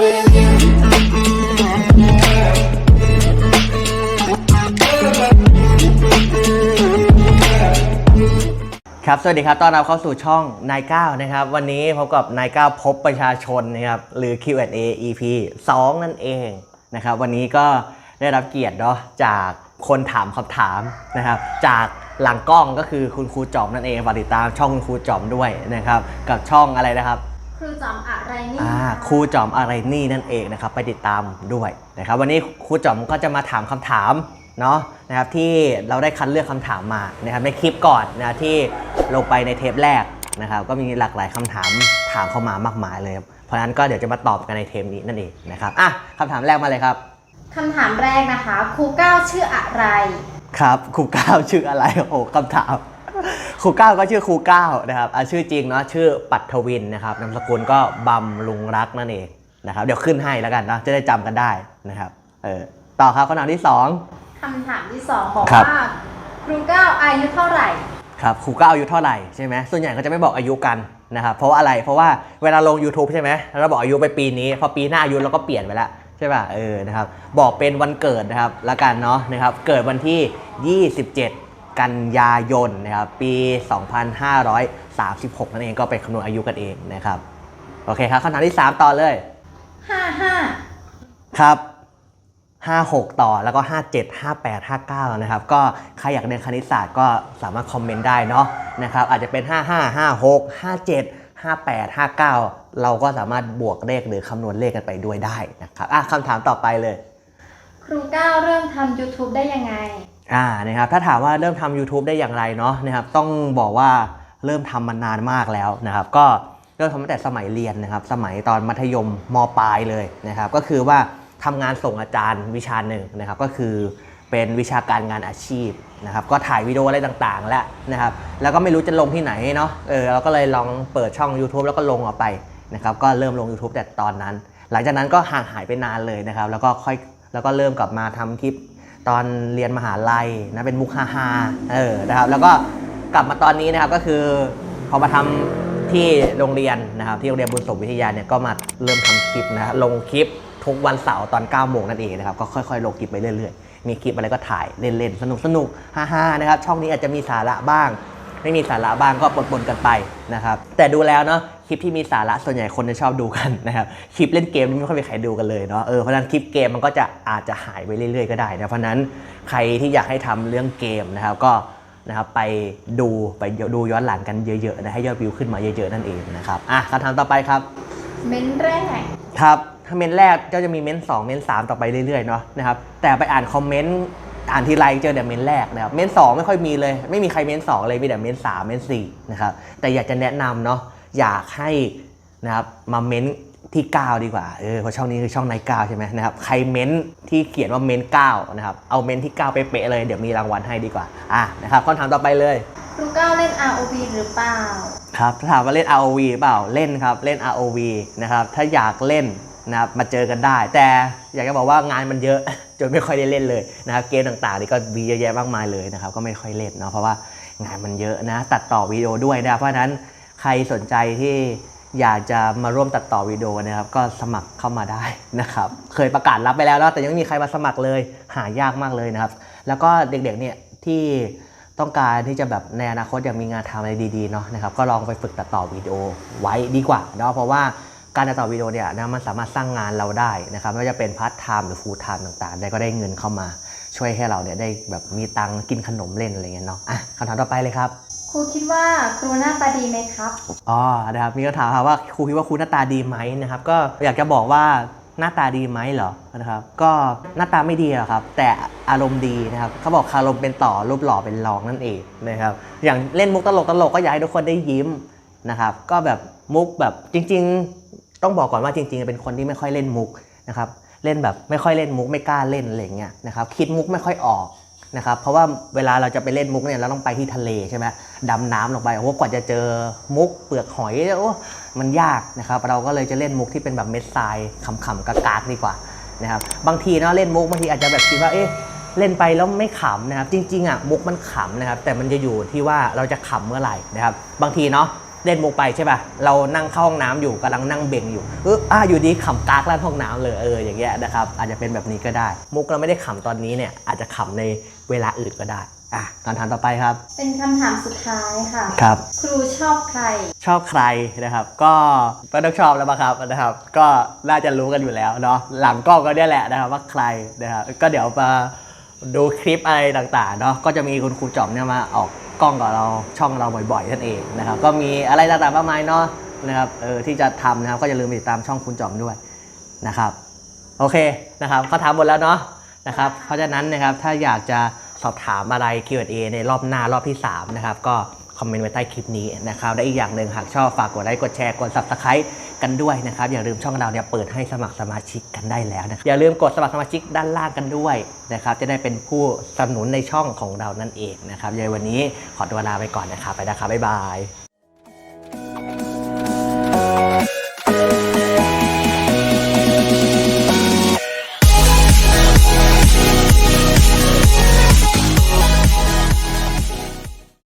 ครับ สวัสดีครับ ต้อนรับเข้าสู่ช่องนายเก้านะครับ วันนี้พบกับนายเก้าพบประชาชนนะครับ หรือ Q&A EP 2 นั่นเองนะครับ วันนี้ก็ได้รับเกียรติเนาะจากคนถามคำถามนะครับ จากหลังกล้องก็คือคุณครูจอมนั่นเองฝากติดตามช่องคุณครูจอมด้วยนะครับ กับช่องอะไรนะครับ ครูจอมอะไรนี่อ่าครูจอมอะไรนี่นั่นเองนะครับไปติดตามด้วยนะครับ วันนี้ครูจอมก็จะมาถามคำถามเนาะนะครับที่เราได้คัดเลือกคำถามมานะครับในคลิปก่อนนะที่ลงไปในเทปแรกนะครับก็มีหลากหลายคำถามถามเข้ามามากมายเลยครับเพราะฉะนั้นก็เดี๋ยวจะมาตอบกันในเทปนี้นั่นเองนะครับอะคำถามแรกมาเลยครับคำถามแรกนะคะครูก้าวชื่ออะไร ครับครูก้าวชื่ออะไรโอ้โหคำถาม ครูก้าวก็ชื่อครูก้าวนะครับอะชื่อจริงเนาะชื่อปัทวินนะครับนามสกุลก็บำรุงรักนั่นเองนะครับเดี๋ยวขึ้นให้แล้วกันนะจะได้จำกันได้นะครับเออต่อครับคำถามที่สองคำถามที่สองบอกครับว่าครูก้าวอายุเท่าไหร่ครับครูก้าวอายุเท่าไหร่ใช่ไหมส่วนใหญ่ก็จะไม่บอกอายุกันนะครับเพราะว่าอะไรเพราะว่าเวลาลง YouTube ใช่ไหมเราบอกอายุไปปีนี้ พอปีหน้าอายุเราก็เปลี่ยนไปแล้วใช่ป่ะเออนะครับบอกเป็นวันเกิดนะครับละกันเนาะนะครับเกิดวันที่ 27 กันยายนนะครับปี 2536 นั่นเองก็ไปคำนวณอายุกันเองนะครับ โอเคครับคำถามที่ 3 ต่อเลย 55 ครับ 56 ต่อแล้วก็ 57 58 59 นะครับ ก็ใครอยากเรียนคณิตศาสตร์ก็สามารถคอมเมนต์ได้เนาะนะครับอาจจะเป็น 55 56 57 58 59 เราก็สามารถบวกเลขหรือคำนวณเลขกันไปด้วยได้นะครับอะคำถามต่อไปเลย ครูก้าวเริ่มทำ YouTube ได้ยังไง อ่านะครับถ้าถามว่าเริ่มทำ YouTube ได้อย่างไรเนาะนะครับต้องบอกว่าเริ่มทำมานานมากแล้วนะครับ ก็เริ่มทำตั้งแต่สมัยเรียนนะครับ สมัยตอนมัธยมมปลายเลยนะครับ ก็คือว่าทำงานส่งอาจารย์วิชาหนึ่งนะครับ ก็คือเป็นวิชาการงานอาชีพนะครับ ก็ถ่ายวิดีโออะไรต่างๆ แล้วนะครับ แล้วก็ไม่รู้จะลงที่ไหนเนาะเออเราก็เลยลองเปิดช่อง YouTube แล้วก็ลงออกไปนะครับ ก็เริ่มลง YouTube แต่ตอนนั้น หลังจากนั้นก็ห่างหายไปนานเลยนะครับ แล้วก็ค่อยแล้วก็เริ่มกลับมาทำคลิป ตอนเรียนมหาลัยนะเป็นมุกฮาฮาๆเออนะครับแล้วก็กลับมาตอนนี้นะครับก็คือพอมาทำที่โรงเรียนนะครับที่โรงเรียนบุญสมวิทยาเนี่ยก็มาเริ่มทำคลิปนะลงคลิปทุกวันเสาร์ตอน9โมงนั่นเองนะครับก็ค่อยๆลงคลิปไปเรื่อยๆ มีคลิปอะไรก็ถ่ายเล่นๆ สนุกๆฮาๆนะครับช่องนี้อาจจะมีสาระบ้าง ไม่มีสาระบ้างก็ปนๆกันไปนะครับแต่ดูแล้วเนาะ ลิปที่มีสาระส่วนใหญ่คนจะชอบดูกันนะครับคลิปเล่นเกมนี่ไม่ค่อยมีใครดูกันเลยเนาะเออเพราะฉะนั้นคลิปเกมมันก็จะอาจจะหายไปเรื่อยๆก็ได้นะเพราะฉะนั้นใครที่อยากให้ทำเรื่องเกมนะครับก็นะครับไปดูไปดูย้อนหลังกันเยอะๆนะให้ยอดวิวขึ้นมาเยอะๆนั่นเองนะครับอะคำถามต่อไปครับ เม้นแรกครับถ้าเม้นแรกก็จะมีเม้นสองเม้นสามต่อไปเรื่อยๆเนาะนะครับแต่ไปอ่านคอมเมนต์อ่านทีไรเจอแต่เม้นแรกนะครับเม้นสองไม่ค่อยมีเลย ไม่มีใครเม้นสองเลยมีแต่เม้นสามเม้นสี่นะครับแต่อยากจะแนะนำเนาะ อยากให้นะครับมาเม้นที่ 9 ดีกว่า เออเพราะช่องนี้คือช่องใน9ใช่ไหมนะครับ ใครเม้นที่เขียนว่าเม้น9นะครับ เอาเม้นที่ 9 เป๊ะๆเลย เดี๋ยวมีรางวัลให้ดีกว่า อะนะครับคำถามต่อไปเลยครูก้าวเล่น ROV หรือเปล่า ครับถ้าถามว่าเล่น ROV หรือเปล่า เล่นครับ เล่น ROV นะครับ ถ้าอยากเล่นนะครับ มาเจอกันได้ แต่อยากจะบอกว่างานมันเยอะ จนไม่ค่อยได้เล่นเลยนะครับ เกมต่างๆนี่ก็มีเยอะแยะมากมายเลยนะครับ ก็ไม่ค่อยเล่นเนาะ เพราะว่างานมันเยอะนะ ตัดต่อวิดีโอด้วยนะครับเพราะฉะนั้น ใครสนใจที่อยากจะมาร่วมตัดต่อวิดีโอนะครับ ก็สมัครเข้ามาได้นะครับ เคยประกาศรับไปแล้วเนาะแต่ยังไม่มีใครมาสมัครเลย หายากมากเลยนะครับ แล้วก็เด็กๆเนี่ยที่ต้องการที่จะแบบในอนาคตอยากมีงานทำอะไรดีๆเนาะนะครับก็ลองไปฝึกตัดต่อวิดีโอไว้ดีกว่าเนาะเพราะว่าการตัดต่อวิดีโอเนี่ยนะมันสามารถสร้างงานเราได้นะครับไม่ว่าจะเป็นพาร์ทไทม์หรือฟูลไทม์ต่างๆได้ก็ได้เงินเข้ามาช่วยให้เราเนี่ยได้แบบมีตังค์กินขนมเล่นอะไรเงี้ยเนาะอะคำถามต่อไปเลยครับ ครูคิดว่าครูหน้าตาดีไหมครับอ๋อนะครับมีคำถามครับว่าครูคิดว่าครูหน้าตาดีไหมนะครับ ก็อยากจะบอกว่าหน้าตาดีไหมเหรอนะครับ ก็หน้าตาไม่ดีหรอกครับ แต่อารมณ์ดีนะครับเขาบอกคารมเป็นต่อรูปหล่อเป็นรองนั่นเองนะครับ อย่างเล่นมุกตลกตลกก็อยากให้ทุกคนได้ยิ้มนะครับ ก็แบบมุกแบบจริง ๆ ต้องบอกก่อนว่าจริง ๆ เป็นคนที่ไม่ค่อยเล่นมุกนะครับเล่นแบบไม่ค่อยเล่นมุกไม่กล้าเล่นอะไรเงี้ยนะครับคิดมุกไม่ค่อยออก นะครับเพราะว่าเวลาเราจะไปเล่นมุกเนี่ยเราต้องไปที่ทะเลใช่ไหมดำน้ำลงไปโอ้โหกว่าจะเจอมุกเปลือกหอยโอ้มันยากนะครับเราก็เลยจะเล่นมุกที่เป็นแบบเม็ดทรายขำๆกากๆดีกว่านะครับบางทีเนาะเล่นมุกบางทีอาจจะแบบคิดว่าเอ๊ะเล่นไปแล้วไม่ขำนะครับจริงๆอะมุกมันขำนะครับแต่มันจะอยู่ที่ว่าเราจะขำเมื่อไหร่นะครับบางทีเนาะ เล่นมุกไปใช่ป่ะ เรานั่งเข้าห้องน้ำอยู่กำลังนั่งเบ่งอยู่เอออะอยู่ดีขำกากลั่นห้องน้ำเลยเอออย่างเงี้ยนะครับอาจจะเป็นแบบนี้ก็ได้ มุกเราไม่ได้ขำตอนนี้เนี่ยอาจจะขำในเวลาอื่นก็ได้อะคำถามต่อไปครับ เป็นคำถามสุดท้ายค่ะครับ ครูชอบใคร ชอบใครนะครับ ก็ไม่ต้องชอบแล้วมั้งครับนะครับ ก็น่าจะรู้กันอยู่แล้วเนาะหลังกล้องก็เนี่ยแหละนะครับว่าใครนะครับก็เดี๋ยวมา ดูคลิปอะไรต่างๆเนาะก็จะมีคุณครูจอมเนี่ยมาออกกล้องกับเราช่องเราบ่อยๆท่านเองนะครับก็มีอะไรต่างๆมากมายเนาะนะครับเออที่จะทำนะครับก็อย่าลืมติดตามช่องคุณจอมด้วยนะครับโอเคนะครับเขาถามหมดแล้วเนาะนะครับเพราะฉะนั้นนะครับถ้าอยากจะสอบถามอะไร Q&A ในรอบหน้ารอบที่3นะครับก็ คอมเมนต์ไว้ใต้คลิปนี้นะครับและอีกอย่างหนึ่งหากชอบฝากกดไลค์กดแชร์กด subscribe กันด้วยนะครับ อย่าลืมช่องเราเนี่ยเปิดให้สมัครสมาชิกกันได้แล้วนะอย่าลืมกดสมัครสมาชิกด้านล่างกันด้วยนะครับจะได้เป็นผู้สนับสนุนในช่องของเรานั่นเองนะครับยัยวันนี้ขอตัวลาไปก่อนนะครับไปนะครับบ๊ายบาย